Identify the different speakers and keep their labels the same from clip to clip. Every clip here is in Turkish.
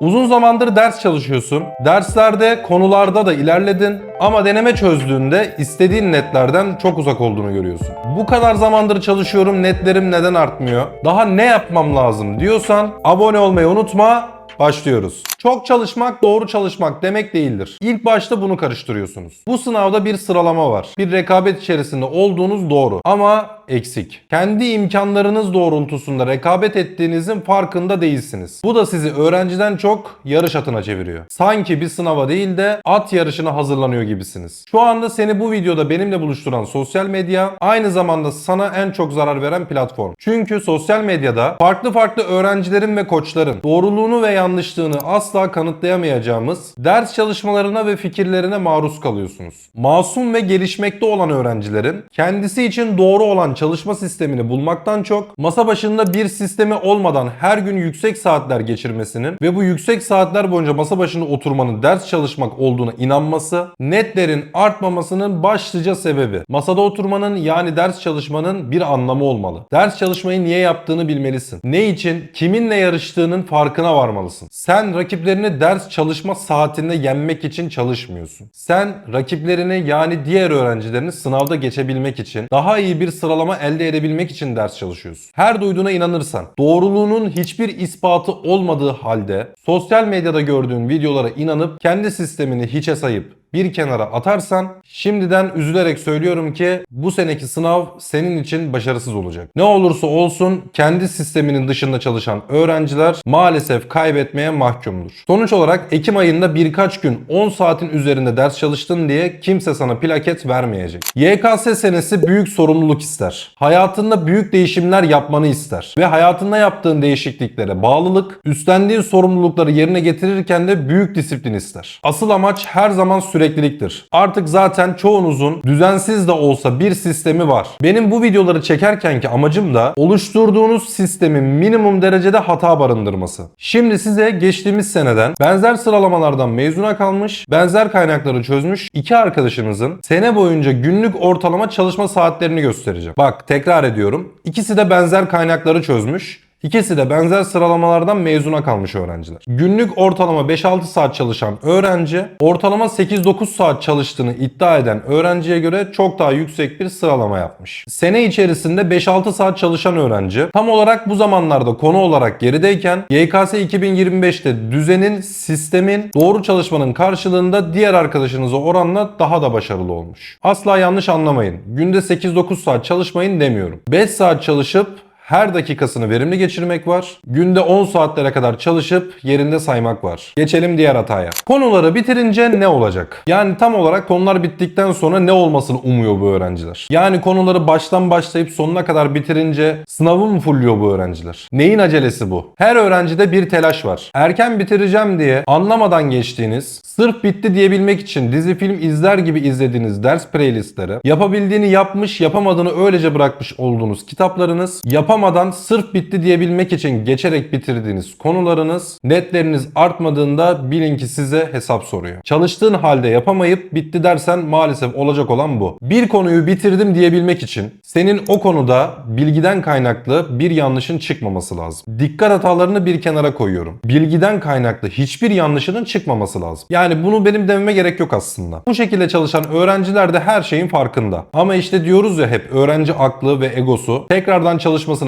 Speaker 1: Uzun zamandır ders çalışıyorsun. Derslerde, konularda da ilerledin ama deneme çözdüğünde istediğin netlerden çok uzak olduğunu görüyorsun. Bu kadar zamandır çalışıyorum, netlerim neden artmıyor? Daha ne yapmam lazım diyorsan abone olmayı unutma. Başlıyoruz. Çok çalışmak doğru çalışmak demek değildir. İlk başta bunu karıştırıyorsunuz. Bu sınavda bir sıralama var. Bir rekabet içerisinde olduğunuz doğru ama eksik. Kendi imkanlarınız doğrultusunda rekabet ettiğinizin farkında değilsiniz. Bu da sizi öğrenciden çok yarış atına çeviriyor. Sanki bir sınava değil de at yarışına hazırlanıyor gibisiniz. Şu anda seni bu videoda benimle buluşturan sosyal medya aynı zamanda sana en çok zarar veren platform. Çünkü sosyal medyada farklı farklı öğrencilerin ve koçların doğruluğunu ve yanlışlığını asla kanıtlayamayacağımız ders çalışmalarına ve fikirlerine maruz kalıyorsunuz. Masum ve gelişmekte olan öğrencilerin kendisi için doğru olan çalışma sistemini bulmaktan çok masa başında bir sistemi olmadan her gün yüksek saatler geçirmesinin ve bu yüksek saatler boyunca masa başında oturmanın ders çalışmak olduğuna inanması netlerin artmamasının başlıca sebebi. Masada oturmanın yani ders çalışmanın bir anlamı olmalı. Ders çalışmayı niye yaptığını bilmelisin. Ne için, kiminle yarıştığının farkına varmalısın. Sen rakiplerini ders çalışma saatinde yenmek için çalışmıyorsun. Sen rakiplerini yani diğer öğrencilerini sınavda geçebilmek için, daha iyi bir sıralama elde edebilmek için ders çalışıyorsun. Her duyduğuna inanırsan, doğruluğunun hiçbir ispatı olmadığı halde sosyal medyada gördüğün videolara inanıp kendi sistemini hiçe sayıp bir kenara atarsan şimdiden üzülerek söylüyorum ki bu seneki sınav senin için başarısız olacak. Ne olursa olsun kendi sisteminin dışında çalışan öğrenciler maalesef kaybetmeye mahkumdur. Sonuç olarak Ekim ayında birkaç gün 10 saatin üzerinde ders çalıştın diye kimse sana plaket vermeyecek. YKS senesi büyük sorumluluk ister. Hayatında büyük değişimler yapmanı ister. Ve hayatında yaptığın değişikliklere bağlılık, üstlendiğin sorumlulukları yerine getirirken de büyük disiplin ister. Asıl amaç her zaman sürekliliktir. Artık zaten çoğunuzun düzensiz de olsa bir sistemi var. Benim bu videoları çekerkenki amacım da oluşturduğunuz sistemin minimum derecede hata barındırması. Şimdi size geçtiğimiz seneden benzer sıralamalardan mezuna kalmış, benzer kaynakları çözmüş iki arkadaşımızın sene boyunca günlük ortalama çalışma saatlerini göstereceğim. Bak tekrar ediyorum. İkisi de benzer kaynakları çözmüş. İkisi de benzer sıralamalardan mezuna kalmış öğrenciler. Günlük ortalama 5-6 saat çalışan öğrenci, ortalama 8-9 saat çalıştığını iddia eden öğrenciye göre çok daha yüksek bir sıralama yapmış. Sene içerisinde 5-6 saat çalışan öğrenci, tam olarak bu zamanlarda konu olarak gerideyken YKS 2025'te düzenin, sistemin, doğru çalışmanın karşılığında diğer arkadaşınıza oranla daha da başarılı olmuş. Asla yanlış anlamayın. Günde 8-9 saat çalışmayın demiyorum. 5 saat çalışıp her dakikasını verimli geçirmek var. Günde 10 saatlere kadar çalışıp yerinde saymak var. Geçelim diğer hataya. Konuları bitirince ne olacak? Yani tam olarak konular bittikten sonra ne olmasını umuyor bu öğrenciler? Yani konuları baştan başlayıp sonuna kadar bitirince sınavı mı fulluyor bu öğrenciler? Neyin acelesi bu? Her öğrencide bir telaş var. Erken bitireceğim diye anlamadan geçtiğiniz, sırf bitti diyebilmek için dizi film izler gibi izlediğiniz ders playlistleri, yapabildiğini yapmış, yapamadığını öylece bırakmış olduğunuz kitaplarınız, yapamadan sırf bitti diyebilmek için geçerek bitirdiğiniz konularınız, netleriniz artmadığında bilin ki size hesap soruyor. Çalıştığın halde yapamayıp bitti dersen maalesef olacak olan bu. Bir konuyu bitirdim diyebilmek için senin o konuda bilgiden kaynaklı bir yanlışın çıkmaması lazım. Dikkat hatalarını bir kenara koyuyorum. Bilgiden kaynaklı hiçbir yanlışının çıkmaması lazım. Yani bunu benim dememe gerek yok aslında. Bu şekilde çalışan öğrenciler de her şeyin farkında. Ama işte diyoruz ya hep öğrenci aklı ve egosu tekrardan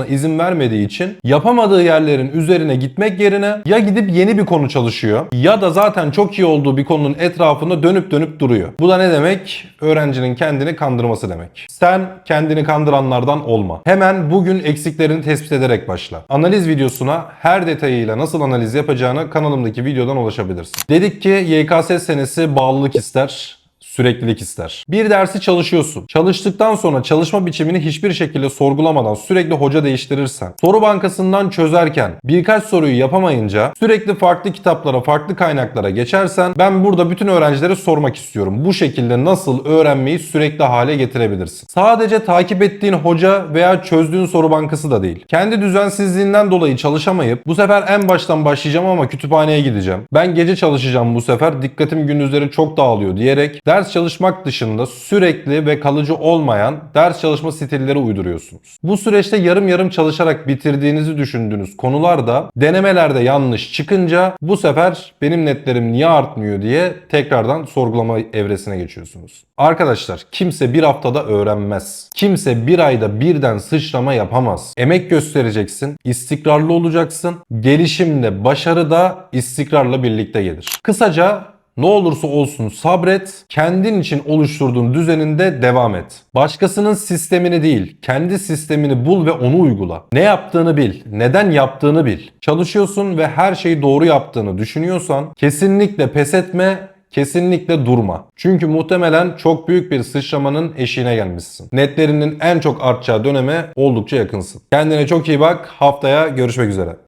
Speaker 1: çalışmasına izin vermediği için yapamadığı yerlerin üzerine gitmek yerine ya gidip yeni bir konu çalışıyor ya da zaten çok iyi olduğu bir konunun etrafında dönüp dönüp duruyor. Bu da ne demek? Öğrencinin kendini kandırması demek. Sen kendini kandıranlardan olma. Hemen bugün eksiklerini tespit ederek başla. Analiz videosuna her detayıyla nasıl analiz yapacağını kanalımdaki videodan ulaşabilirsin. Dedik ki YKS senesi bağlılık ister süreklilik ister. Bir dersi çalışıyorsun. Çalıştıktan sonra çalışma biçimini hiçbir şekilde sorgulamadan sürekli hoca değiştirirsen, soru bankasından çözerken birkaç soruyu yapamayınca sürekli farklı kitaplara, farklı kaynaklara geçersen ben burada bütün öğrencilere sormak istiyorum. Bu şekilde nasıl öğrenmeyi sürekli hale getirebilirsin? Sadece takip ettiğin hoca veya çözdüğün soru bankası da değil. Kendi düzensizliğinden dolayı çalışamayıp bu sefer en baştan başlayacağım ama kütüphaneye gideceğim. Ben gece çalışacağım bu sefer. Dikkatim gündüzleri çok dağılıyor diyerek ders çalışmak dışında sürekli ve kalıcı olmayan ders çalışma stilleri uyduruyorsunuz. Bu süreçte yarım yarım çalışarak bitirdiğinizi düşündüğünüz konular da denemelerde yanlış çıkınca bu sefer benim netlerim niye artmıyor diye tekrardan sorgulama evresine geçiyorsunuz. Arkadaşlar kimse bir haftada öğrenmez. Kimse bir ayda birden sıçrama yapamaz. Emek göstereceksin, istikrarlı olacaksın. Gelişim de başarı da istikrarla birlikte gelir. Kısaca ne olursa olsun sabret, kendin için oluşturduğun düzeninde devam et. Başkasının sistemini değil, kendi sistemini bul ve onu uygula. Ne yaptığını bil, neden yaptığını bil. Çalışıyorsun ve her şeyi doğru yaptığını düşünüyorsan kesinlikle pes etme, kesinlikle durma. Çünkü muhtemelen çok büyük bir sıçramanın eşiğine gelmişsin. Netlerinin en çok artacağı döneme oldukça yakınsın. Kendine çok iyi bak. Haftaya görüşmek üzere.